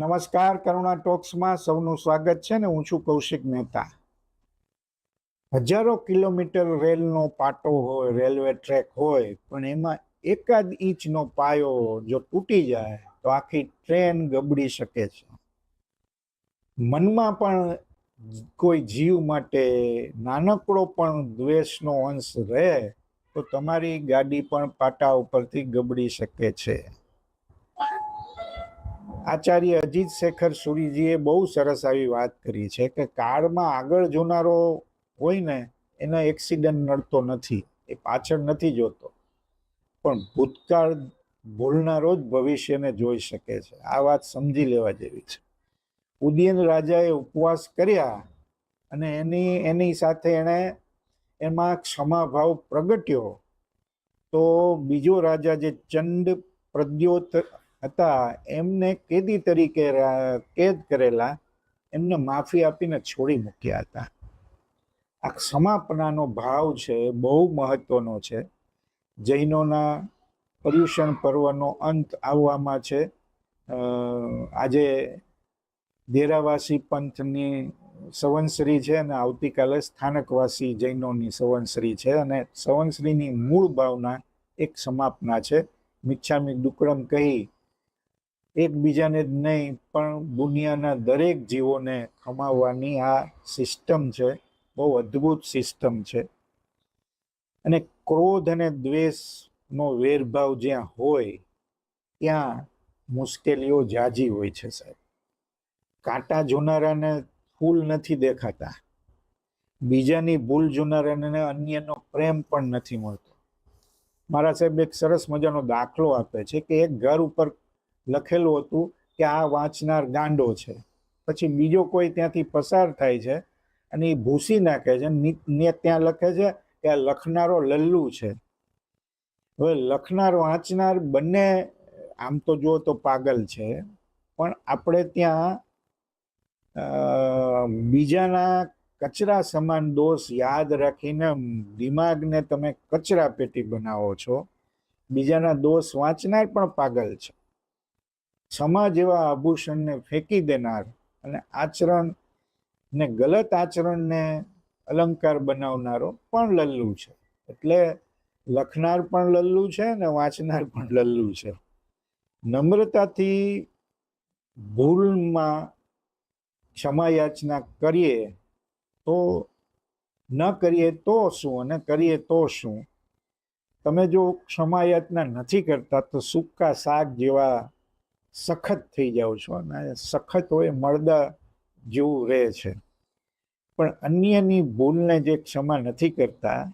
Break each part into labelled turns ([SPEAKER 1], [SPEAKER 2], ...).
[SPEAKER 1] નમસ્કાર કરુણા ટોક્સમાં સૌનું સ્વાગત છે ને હું છું કૌશિક મહેતા. હજારો કિલોમીટર રેલનો પાટો હોય, રેલવે ટ્રેક હોય, પણ એમાં એકાદ ઇંચનો પાયો જો તૂટી જાય તો આખી ટ્રેન ગબડી શકે છે. મનમાં પણ કોઈ જીવ માટે નાનકડો પણ દ્વેષનો અંશ રહે તો તમારી ગાડી પણ પાટા ઉપરથી ગબડી શકે છે. આચાર્ય અજીત શેખર સુરીજીએ બહુ સરસ આવી વાત કરી છે કે કાળમાં આગળ જોનારો હોય ને, એનો એક્સિડન્ટ નડતો નથી, એ પાછળ નથી જોતો. પણ ભૂતકાળ ભૂલનારો જ ભવિષ્યને જોઈ શકે છે. આ વાત સમજી લેવા જેવી છે. ઉદયન રાજાએ ઉપવાસ કર્યા અને એની એની સાથે એણે એમાં ક્ષમાભાવ પ્રગટ્યો. તો બીજો રાજા જે ચંડ પ્રદ્યોત હતા. એમને કેદી તરીકે કેદ કરેલા, એમને માફી આપીને છોડી મૂક્યા હતા. આ ક્ષમાપનાનો ભાવ છે, બહુ મહત્વનો છે. જૈનોના પર્યુષણ પર્વનો અંત આવવામાં છે. આજે દેરાવાસી પંથની સવનશ્રી છે અને આવતીકાલે સ્થાનકવાસી જૈનોની સવનશ્રી છે અને સવનશ્રીની મૂળ ભાવના એક સમાપના છે. મિચ્છામી દુક્કડમ કહી એકબીજાને જ નહીં, પણ દુનિયાના દરેક જીવોને ખમાવવાની આ સિસ્ટમ છે. બહુ અદ્ભુત સિસ્ટમ છે. અને ક્રોધ અને દ્વેષનો વેરભાવ જ્યાં હોય, ત્યાં મુશ્કેલીઓ જાજી હોય છે, સાહેબ. કાંટા જોનારાને ફૂલ નથી દેખાતા. બીજાની ભૂલ જોનારાને અન્યનો પ્રેમ પણ નથી મળતો. મારા સાહેબ એક સરસ મજાનો દાખલો આપે છે કે એક ઘર ઉપર લખેલું હતું કે આ વાંચનાર ગાંડો છે. પછી બીજો કોઈ ત્યાંથી પસાર થાય છે અને એ ભૂસી નાખે છે. ને ત્યાં લખે છે કે આ લખનારો લલ્લુ છે. હવે લખનાર, વાંચનાર બંને, આમ તો જુઓ તો પાગલ છે. પણ આપણે ત્યાં બીજાના કચરા સમાન દોષ યાદ રાખીને દિમાગને તમે કચરા પેટી બનાવો છો. બીજાના દોષ વાંચનાર પણ પાગલ છે. ક્ષમા જેવા આભૂષણને ફેંકી દેનાર અને આચરણ ને ગલત આચરણને અલંકાર બનાવનારો પણ લલ્લુ છે. એટલે લખનાર પણ લલ્લુ છે અને વાંચનાર પણ લલ્લુ છે. નમ્રતાથી ભૂલમાં ક્ષમા યાચના કરીએ તો, ન કરીએ તો શું અને કરીએ તો શું? તમે જો ક્ષમા યાચના નથી કરતા તો સૂકા શાક જેવા સખત થઈ જાઓ છો. અને સખત હોય મળદા જેવું રહે છે. પણ અન્યની ભૂલને જે ક્ષમા નથી કરતા,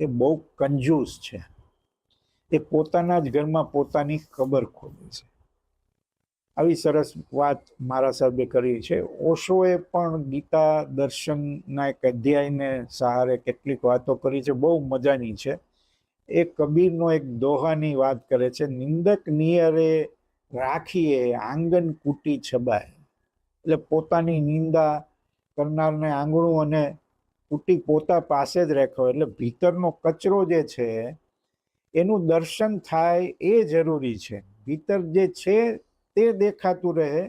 [SPEAKER 1] એ બહુ કંજૂસ છે. એ પોતાના જ ઘરમાં પોતાની ખબર ખોલે છે. આવી સરસ વાત મારા સાહેબે કરી છે. ઓશોએ પણ ગીતા દર્શનના એક અધ્યાયને સહારે કેટલીક વાતો કરી છે. બહુ મજાની છે. એ કબીરનો એક દોહાની વાત કરે છે. નિંદક નિયરે રાખીએ, આંગન કૂટી છબાય. એટલે પોતાની નિંદા કરનારને આંગણું અને કૂટી પોતા પાસે જ રાખો એટલે ભીતરનો કચરો જે છે, એનું દર્શન થાય એ જરૂરી છે. ભીતર જે છે તે દેખાતું રહે,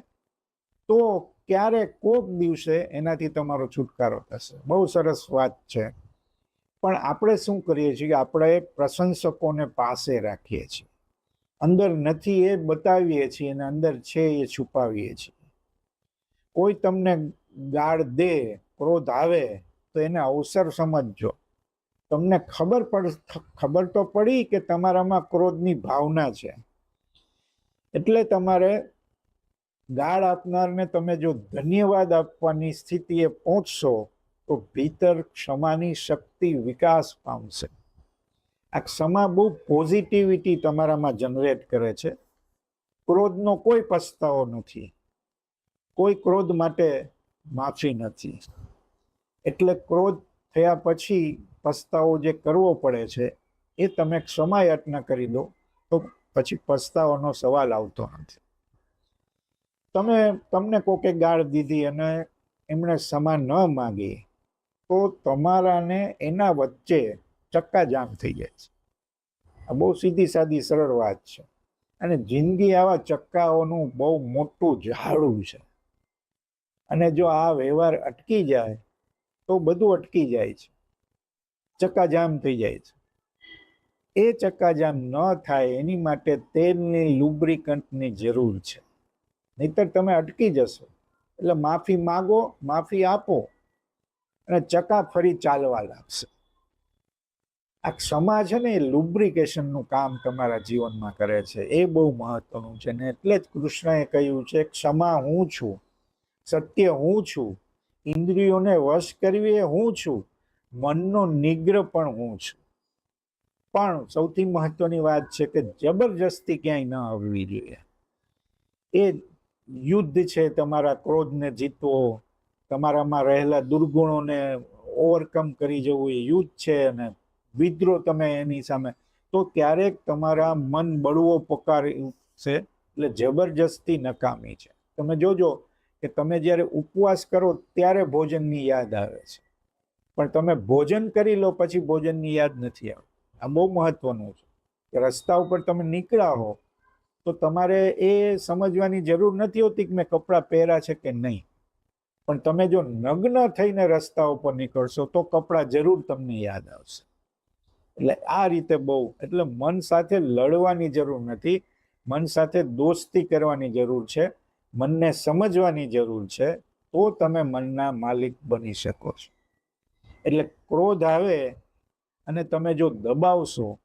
[SPEAKER 1] તો ક્યારે કોક દિવસે એનાથી તમારો છુટકારો થશે. બહુ સરસ વાત છે. પણ આપણે શું કરીએ છીએ કે આપણે પ્રશંસકોને પાસે રાખીએ છીએ. અંદર નથી એ બતાવીએ છીએ અને અંદર છે એ છુપાવીએ છીએ. કોઈ તમને ગાળ દે, ક્રોધ આવે, તો એને અવસર સમજજો. તમને ખબર પડ, ખબર તો પડી કે તમારામાં ક્રોધની ભાવના છે. એટલે તમારે ગાળ આપનારને તમે જો ધન્યવાદ આપવાની સ્થિતિએ પહોંચશો, તો ભીતર ક્ષમાની શક્તિ વિકાસ પામશે. આ ક્ષમા બહુ પોઝિટિવિટી તમારામાં જનરેટ કરે છે. ક્રોધનો કોઈ પસ્તાવો નથી. કોઈ ક્રોધ માટે માફી નથી. એટલે ક્રોધ થયા પછી પસ્તાવો જે કરવો પડે છે, એ તમે ક્ષમા યાચના કરી દો, તો પછી પસ્તાવાનો સવાલ આવતો નથી. તમે, તમને કોકે ગાળ દીધી અને એમણે ક્ષમા ન માગી, તો તમારાને એના વચ્ચે ચક્કાજામ થઈ જાય છે. આ બહુ સીધી સાદી સરળ વાત છે. અને જિંદગી આવા ચક્કાઓનું બહુ મોટું ઝાડું છે. અને જો આ વ્યવહાર અટકી જાય, તો બધું અટકી જાય છે. ચક્કાજામ થઈ જાય છે. એ ચક્કાજામ ન થાય એની માટે તેલની લુબ્રિકન્ટની જરૂર છે. નહીતર તમે અટકી જશો. એટલે માફી માગો, માફી આપો અને ચક્કા ફરી ચાલવા લાગશે. આ ક્ષમા છે ને એ લુબ્રિકેશનનું કામ તમારા જીવનમાં કરે છે, એ બહુ મહત્વનું છે. ને એટલે જ કૃષ્ણએ કહ્યું છે ક્ષમા હું છું, સત્ય હું છું, ઇન્દ્રિયોને વશ કરવી એ હું છું, મનનો નિગ્રહ પણ હું છું. પણ સૌથી મહત્વની વાત છે કે જબરજસ્તી ક્યાંય ન આવવી જોઈએ. એ યુદ્ધ છે તમારા ક્રોધને જીતવો, તમારામાં રહેલા દુર્ગુણોને ઓવરકમ કરી જવું એ યુદ્ધ છે અને વિદ્રોહ તમે એની સામે. તો ક્યારેક તમારા મન બળવો પકારશે એટલે જબરજસ્તી નકામી છે. તમે જોજો કે તમે જ્યારે ઉપવાસ કરો ત્યારે ભોજનની યાદ આવે છે. પણ તમે ભોજન કરી લો પછી ભોજનની યાદ નથી આવતી. આ બહુ મહત્વનું છે કે રસ્તા ઉપર તમે નીકળ્યા હો તો તમારે એ સમજવાની જરૂર નથી હોતી કે મેં કપડાં પહેર્યા છે કે નહીં. પણ તમે જો નગ્ન થઈને રસ્તા ઉપર નીકળશો તો કપડાં જરૂર તમને યાદ આવશે. એટલે આ રીતે બહુ. એટલે મન સાથે લડવાની જરૂર નથી. મન સાથે દોસ્તી કરવાની જરૂર છે. મનને સમજવાની જરૂર છે. તો તમે મનના માલિક બની શકો છો. એટલે ક્રોધ આવે અને તમે જો દબાવશો,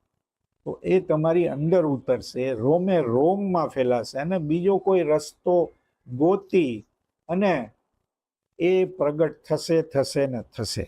[SPEAKER 1] તો એ તમારી અંદર ઉતરશે. રોમે રોમમાં ફેલાશે અને બીજો કોઈ રસ્તો ગોતી અને એ પ્રગટ થશે થશે ને થશે.